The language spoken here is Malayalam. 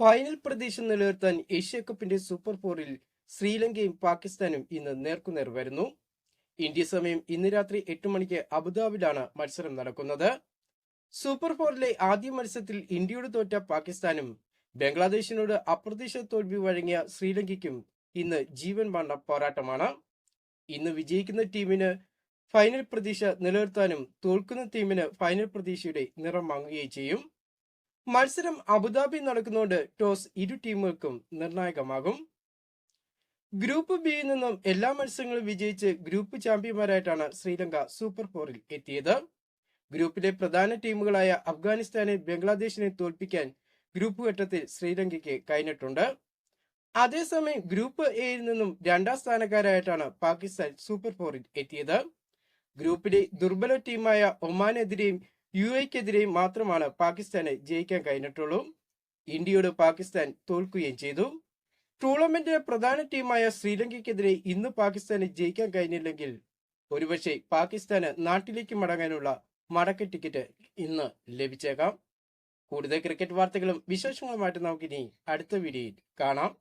ഫൈനൽ പ്രതീക്ഷ നിലനിർത്താൻ ഏഷ്യ കപ്പിന്റെ സൂപ്പർ ഫോറിൽ ശ്രീലങ്കയും പാകിസ്ഥാനും ഇന്ന് നേർക്കുനേർ വരുന്നു. ഇന്ത്യ സമയം ഇന്ന് രാത്രി എട്ട് മണിക്ക് അബുദാബിയിലാണ് മത്സരം നടക്കുന്നത്. സൂപ്പർ ഫോറിലെ ആദ്യ മത്സരത്തിൽ ഇന്ത്യയോട് തോറ്റ പാകിസ്ഥാനും ബംഗ്ലാദേശിനോട് അപ്രതീക്ഷിത തോൽവി വഴങ്ങിയ ശ്രീലങ്കയ്ക്കും ഇന്ന് ജീവൻ വേണ്ട പോരാട്ടമാണ്. ഇന്ന് വിജയിക്കുന്ന ടീമിന് ഫൈനൽ പ്രതീക്ഷ നിലനിർത്താനും തോൽക്കുന്ന ടീമിന് ഫൈനൽ പ്രതീക്ഷയുടെ നിറം വാങ്ങുകയും ചെയ്യും. മത്സരം അബുദാബി നടക്കുന്നതുകൊണ്ട് ടോസ് ഇരു ടീമുകൾക്കും നിർണായകമാകും. ഗ്രൂപ്പ് ബിയിൽ നിന്നും എല്ലാ മത്സരങ്ങളും വിജയിച്ച് ഗ്രൂപ്പ് ചാമ്പ്യന്മാരായിട്ടാണ് ശ്രീലങ്ക സൂപ്പർ ഫോറിൽ എത്തിയത്. ഗ്രൂപ്പിലെ പ്രധാന ടീമുകളായ അഫ്ഗാനിസ്ഥാനെ ബംഗ്ലാദേശിനെ തോൽപ്പിക്കാൻ ഗ്രൂപ്പ് ഘട്ടത്തിൽ ശ്രീലങ്കയ്ക്ക് കഴിഞ്ഞിട്ടുണ്ട്. അതേസമയം ഗ്രൂപ്പ് എയിൽ നിന്നും രണ്ടാം സ്ഥാനക്കാരായിട്ടാണ് പാകിസ്ഥാൻ സൂപ്പർ ഫോറിൽ എത്തിയത്. ഗ്രൂപ്പിലെ ദുർബല ടീമായ ഒമാനെതിരെയും യു എക്കെതിരെയും മാത്രമാണ് പാകിസ്ഥാന് ജയിക്കാൻ കഴിഞ്ഞിട്ടുള്ളൂ. ഇന്ത്യയോട് പാകിസ്ഥാൻ തോൽക്കുകയും ചെയ്തു. ടൂർണമെന്റിലെ പ്രധാന ടീമായ ശ്രീലങ്കയ്ക്കെതിരെ ഇന്ന് പാകിസ്ഥാന് ജയിക്കാൻ കഴിഞ്ഞില്ലെങ്കിൽ ഒരുപക്ഷെ പാകിസ്ഥാന് നാട്ടിലേക്ക് മടങ്ങാനുള്ള മടക്ക ടിക്കറ്റ് ഇന്ന് ലഭിച്ചേക്കാം. കൂടുതൽ ക്രിക്കറ്റ് വാർത്തകളും വിശേഷങ്ങളുമായിട്ട് നമുക്കിനി അടുത്ത വീഡിയോയിൽ കാണാം.